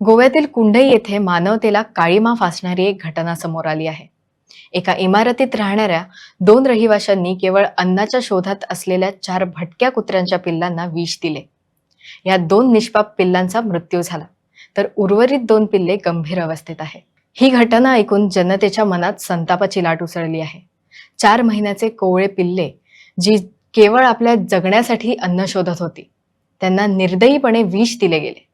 गोव्यातील कुंडई येथे मानवतेला काळीमा फासणारी एक घटना समोर आली आहे. एका इमारतीत राहणाऱ्या दोन रहिवाशांनी केवळ अन्नाच्या शोधात असलेल्या चार भटक्या कुत्र्यांच्या पिल्लांना विष दिले. या दोन निष्पाप पिल्लांचा मृत्यू झाला. तर उर्वरित दोन पिल्ले गंभीर अवस्थेत आहे. ही घटना ऐकून जनतेच्या मनात संतापाची लाट उसळली आहे. चार महिन्याचे कोवळे पिल्ले जी केवळ आपल्या जगण्यासाठी अन्न शोधत होती त्यांना निर्दयीपणे विष दिले गेले.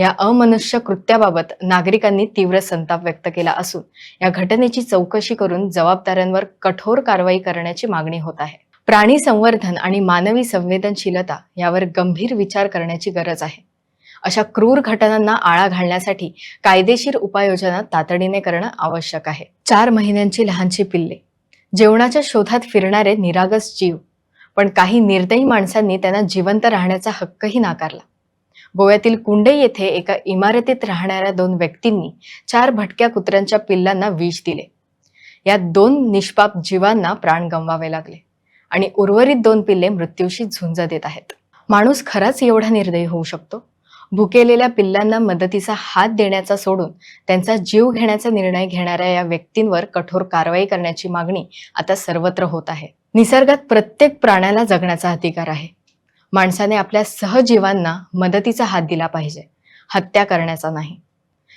या अमनुष्य कृत्याबाबत नागरिकांनी तीव्र संताप व्यक्त केला असून या घटनेची चौकशी करून जबाबदाऱ्यांवर कठोर कारवाई करण्याची मागणी होत आहे. प्राणी संवर्धन आणि मानवी संवेदनशीलता यावर गंभीर विचार करण्याची गरज आहे. अशा क्रूर घटनांना आळा घालण्यासाठी कायदेशीर उपाययोजना तातडीने करणं आवश्यक आहे. चार महिन्यांची लहानशी पिल्ले. जेवणाच्या शोधात फिरणारे निरागस जीव. पण काही निर्दयी माणसांनी त्यांना जिवंत राहण्याचा हक्कही नाकारला. गोव्यातील कुंडई येथे एका इमारतीत राहणाऱ्या दोन व्यक्तींनी चार भटक्या कुत्र्यांच्या पिल्लांना विष दिले. या दोन निष्पाप जीवांना प्राण गमवावे लागले आणि उर्वरित दोन पिल्ले मृत्यूशी झुंज देत आहेत. माणूस खराच एवढा निर्दयी होऊ शकतो? भुकेलेल्या पिल्लांना मदतीचा हात देण्याचा सोडून त्यांचा जीव घेण्याचा निर्णय घेणाऱ्या या व्यक्तींवर कठोर कारवाई करण्याची मागणी आता सर्वत्र होत आहे. निसर्गात प्रत्येक प्राण्याला जगण्याचा अधिकार आहे. माणसाने आपल्या सहजीवांना मदतीचा हात दिला पाहिजे. हत्या करण्याचा नाही.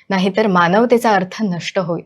नाहीतर मानवतेचा अर्थ नष्ट होईल.